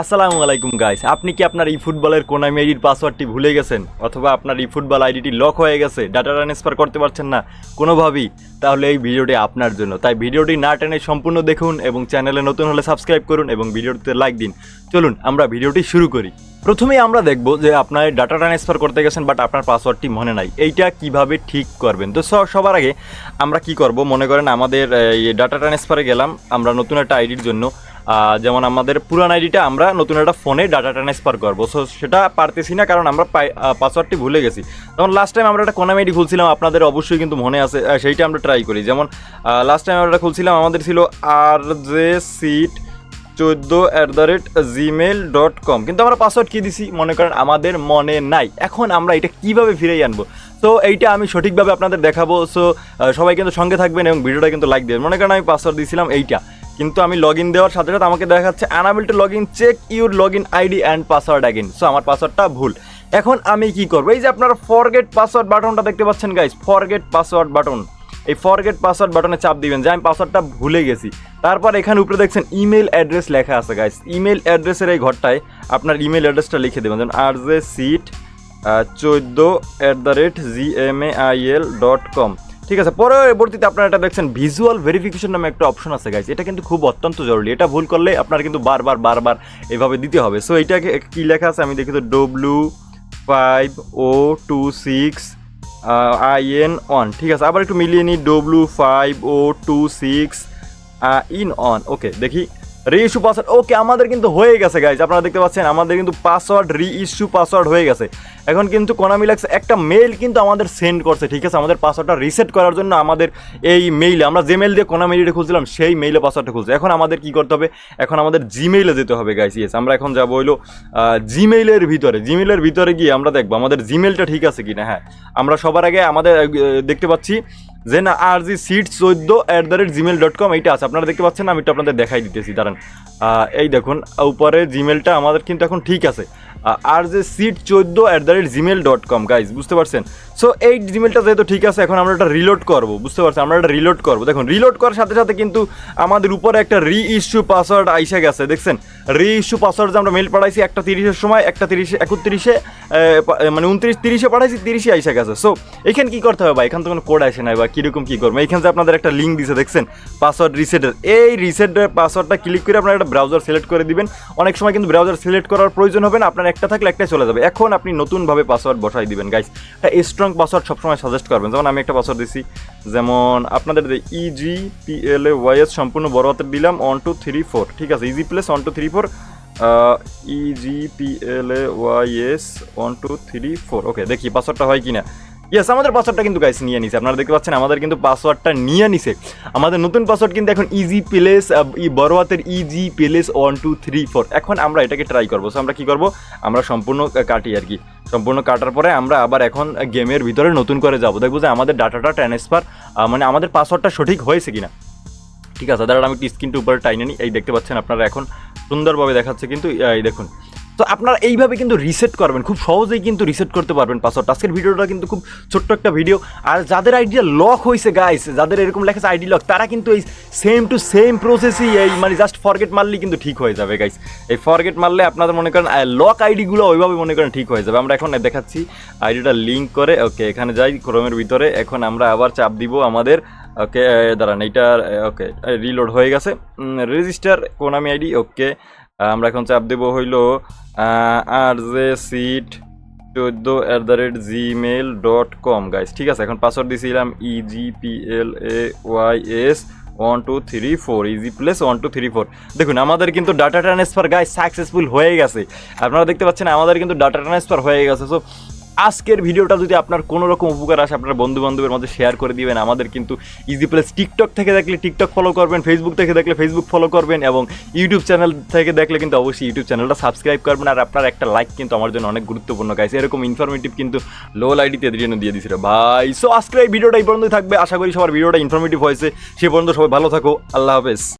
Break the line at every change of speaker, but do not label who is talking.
আসসালামু আলাইকুম গাইস আপনি কি আপনার ই ফুটবলের কোনামি আইডির পাসওয়ার্ডটি ভুলে গেছেন? অথবা আপনার ই ফুটবল আইডিটি লক হয়ে গেছে, ডাটা ট্রান্সফার করতে পারছেন না? কোনোভাবেই। তাহলে এই ভিডিওটি আপনার জন্য। তাই ভিডিওটি না টেনে সম্পূর্ণ দেখুন এবং চ্যানেলে নতুন হলে সাবস্ক্রাইব করুন এবং ভিডিওটিতে লাইক দিন। চলুন, আমরা ভিডিওটি শুরু করি। প্রথমেই আমরা দেখব যে আপনার ডাটা ট্রান্সফার করতে গেছেন বাট আপনার পাসওয়ার্ডটি মনে নাই। এইটা কীভাবে ঠিক করবেন? তো সবার আগে আমরা কি করব? মনে করেন আমাদের, এই ডাটা ট্রান্সফারে গেলাম। আমরা নতুন একটা আইডির জন্য যেমন আমাদের পুরান আইডিটা আমরা নতুন একটা ফোনে ডাটা ট্রান্সফার করব। সো সেটা পারতেছি না কারণ আমরা পাসওয়ার্ডটি ভুলে গেছি। যেমন লাস্ট টাইম আমরা একটা কোনাম আইডি খুলছিলাম, আপনাদের অবশ্যই কিন্তু মনে আছে সেইটা আমরা ট্রাই করি। যেমন লাস্ট টাইম আমরা খুলছিলাম, আমাদের ছিল আর জে সিট চোদ্দ at the rate Gmail dot com কিন্তু আমরা পাসওয়ার্ড কী দিছি? মনে করেন আমাদের মনে নাই। এখন আমরা এটা কীভাবে ফিরে আনব? তো এইটা আমি সঠিকভাবে আপনাদের দেখাবো। সো সবাই কিন্তু সঙ্গে থাকবেন এবং ভিডিওটা কিন্তু লাইক দেবেন। মনে করেন আমি পাসওয়ার্ড দিয়েছিলাম এইটা। কিন্তু আমি লগ ইন দেওয়ার সাথে সাথে আমাকে দেখাচ্ছে unable to log in check your log in ID and password again so আমার পাসওয়ার্ডটা ভুল। এখন আমি কি করব? এই যে আপনারা ফরগেট পাসওয়ার্ড বাটনটা দেখতে পাচ্ছেন গাইস ফরগেট পাসওয়ার্ড বাটন এই ফরগেট পাসওয়ার্ড বাটনে চাপ দিবেন যে আমি পাসওয়ার্ডটা ভুলে গেছি। তারপর এখানে উপরে দেখছেন ইমেল অ্যাড্রেস লেখা আছে গাইস ইমেল অ্যাড্রেসের এই ঘরটায় আপনার ইমেল অ্যাড্রেসটা লিখে দেবেন। যেমন আর জে সিট চোদ্দ at the rate G M A I L dot com ঠিক আছে, পরবর্তীতে আপনারা এটা দেখছেন ভিজুয়াল ভেরিফিকেশন নামে একটা অপশন আছে গাইস এটা কিন্তু খুব অত্যন্ত জরুরি। এটা ভুল করলে আপনার কিন্তু বারবার বারবার এভাবে দিতে হবে। সো এইটাকে কি লেখা আছে? আমি দেখি তো W five O two six I N one ঠিক আছে, আবার একটু মিলিয়ে নিই W five O two six in on okay দেখি। রি ইস্যু পাসওয়ার্ড ওকে আমাদের কিন্তু হয়ে গেছে গাইজ আপনারা দেখতে পাচ্ছেন, আমাদের কিন্তু পাসওয়ার্ড রি ইস্যু পাসওয়ার্ড হয়ে গেছে। এখন কিন্তু কোনামি লাগছে একটা মেইল কিন্তু আমাদের সেন্ড করছে, ঠিক আছে? আমাদের পাসওয়ার্ডটা রিসেট করার জন্য আমাদের এই মেইলে আমরা যে মেইল দিয়ে কোনা মেইলটা খুলছিলাম, সেই মেইলে পাসওয়ার্ডটা খুলছে। এখন আমাদের কি করতে হবে? এখন আমাদের জিমেইলে যেতে হবে গাইস ইয়েস আমরা এখন যাব হইল জিমেইলের ভিতরে। জিমেইলের ভিতরে গিয়ে আমরা দেখব, আমাদের জিমেইলটা ঠিক আছে কিনা হ্যাঁ। আমরা সবার আগে আমাদের দেখতে পাচ্ছি যে না আর জি সিট চোদ্দ at the rate Gmail dot com এইটা আছে। আপনারা দেখতে পাচ্ছেন, আমি একটু আপনাদের দেখাই দিতেছি, দাঁড়ান। এই দেখুন, উপরে জিমেলটা আমাদের কিন্তু এখন ঠিক আছে। আর যে সিট চোদ্দ at the rate Gmail dot com guys বুঝতে পারছেন? সো এই জিমেলটা যেহেতু ঠিক আছে, এখন আমরা এটা রিলোড করব, বুঝতে পারছেন? আমরা এটা রিলোড করব। দেখুন রিলোড করার সাথে সাথে কিন্তু আমাদের উপরে একটা রি ইস্যু পাসওয়ার্ড আইসা গেছে, দেখছেন? রি ইস্যু পাসওয়ার্ড আমরা মেল পাঠাইছি, একটা তিরিশের সময়, একটা তিরিশে, একত্রিশে মানে উনত্রিশ তিরিশে পাঠাইছি, তিরিশে আইসা গেছে। সো এখানে কী করতে হবে বা এখান তো কোনো কোড আসে নাই বা কীরকম কী করব? এখানে যে আপনাদের একটা লিঙ্ক দিছে, দেখছেন? পাসওয়ার্ড রিসেটের এই রিসেটের পাসওয়ার্ডটা ক্লিক করে আপনারা একটা ব্রাউজার সিলেক্ট করে দিবেন। অনেক সময় কিন্তু ব্রাউজার সিলেক্ট করার প্রয়োজন হবে না, আপনার একটা থাকলে একটাই চলে যাবে। এখন আপনি নতুনভাবে পাসওয়ার্ড বসাই দিবেন গাইস একটা স্ট্রং পাসওয়ার্ড সবসময় সাজেস্ট করবেন। যেমন আমি একটা পাসওয়ার্ড দিছি যেমন আপনাদের ইজি পি এল এ ওয়াইএস সম্পূর্ণ বড় হাতের দিলাম ওয়ান টু থ্রি ফোর ঠিক আছে? Easy place one two three four easy P L A YS one two three four okay দেখি পাসওয়ার্ডটা হয় কিনা। ইয়েস আমাদের পাসওয়ার্ডটা কিন্তু গাইস নিয়ে নিছে। আপনারা দেখতে পাচ্ছেন, আমাদের কিন্তু পাসওয়ার্ডটা নিয়ে নিছে। আমাদের নতুন পাসওয়ার্ড কিন্তু এখন ইজি প্লেস বড় হাতের easy place one two three four এখন আমরা এটাকে ট্রাই করব। সো আমরা কি করব? আমরা সম্পূর্ণ কাটি আর কি। সম্পূর্ণ কাটার পরে আমরা আবার এখন গেমের ভিতরে নতুন করে যাব। দেখব যে আমাদের ডাটাটা ট্রান্সফার মানে আমাদের পাসওয়ার্ডটা সঠিক হয়েছে কিনা। ঠিক আছে, দাঁড়ান, আমি একটু স্ক্রিনটা উপরে টাইনে নিই। এই দেখতে পাচ্ছেন আপনারা এখন সুন্দরভাবে দেখাচ্ছে কিন্তু এই দেখুন। তো আপনারা এইভাবে কিন্তু রিসেট করবেন, খুব সহজেই কিন্তু রিসেট করতে পারবেন পাসওয়ার্ড আজকের ভিডিওটা কিন্তু খুব ছোট্ট একটা ভিডিও আর যাদের আইডিয়া লক হয়েছে গাইস যাদের এরকম লেখা আইডি লক তারা কিন্তু এই সেম টু সেম প্রসেসই এই মানে জাস্ট ফরগেট মারলেই কিন্তু ঠিক হয়ে যাবে গাইস এই ফরগেট মারলে আপনাদের মনে করেন লক আইডিগুলো ওইভাবে মনে করেন ঠিক হয়ে যাবে। আমরা এখন দেখাচ্ছি আইডিটা লিঙ্ক করে। ওকে এখানে যাই ক্রোমের ভিতরে। এখন আমরা আবার চাপ দিব আমাদের। ওকে দাঁড়ান এইটা ওকে রিলোড হয়ে গেছে। রেজিস্টার কোনামি আইডি ওকে আমরা এখন চাপ দেব হইল আর জে সিট চোদ্দ at the rate Gmail dot com guys ঠিক আছে? এখন পাসওয়ার্ড দিয়েছিলাম easy P L A Y S one two three four easy place one two three four দেখুন, আমাদের কিন্তু ডাটা ট্রান্সফার গাইস সাকসেসফুল হয়ে গেছে। আপনারা দেখতে পাচ্ছেন, আমাদের কিন্তু ডাটা ট্রান্সফার হয়ে গেছে। সো আজকের ভিডিওটা যদি আপনার কোনো রকম উপকার আসে, আপনার বন্ধু বান্ধবের মধ্যে শেয়ার করে দিবেন। আমাদের কিন্তু ইজি প্লেস টিকটক থেকে দেখলে টিকটক ফলো করবেন ফেসবুক থেকে দেখলে ফেসবুক ফলো করবেন এবং ইউটিউব চ্যানেল থেকে দেখলে কিন্তু অবশ্যই ইউটিউব চ্যানেলটা সাবস্ক্রাইব করবেন। আর আপনার একটা লাইক কিন্তু আমার জন্য অনেক গুরুত্বপূর্ণ গাইছে এরকম ইনফরমেটিভ কিন্তু লো আইডিতে এদের জন্য দিয়ে দিছিল ভাই। সো আজকের এই ভিডিওটা এই পর্যন্তই থাকবে। আশা করি সবার ভিডিওটা ইনফরমেটিভ হয়েছে। সে পর্যন্ত সবাই ভালো থাকো। আল্লাহ হাফেজ।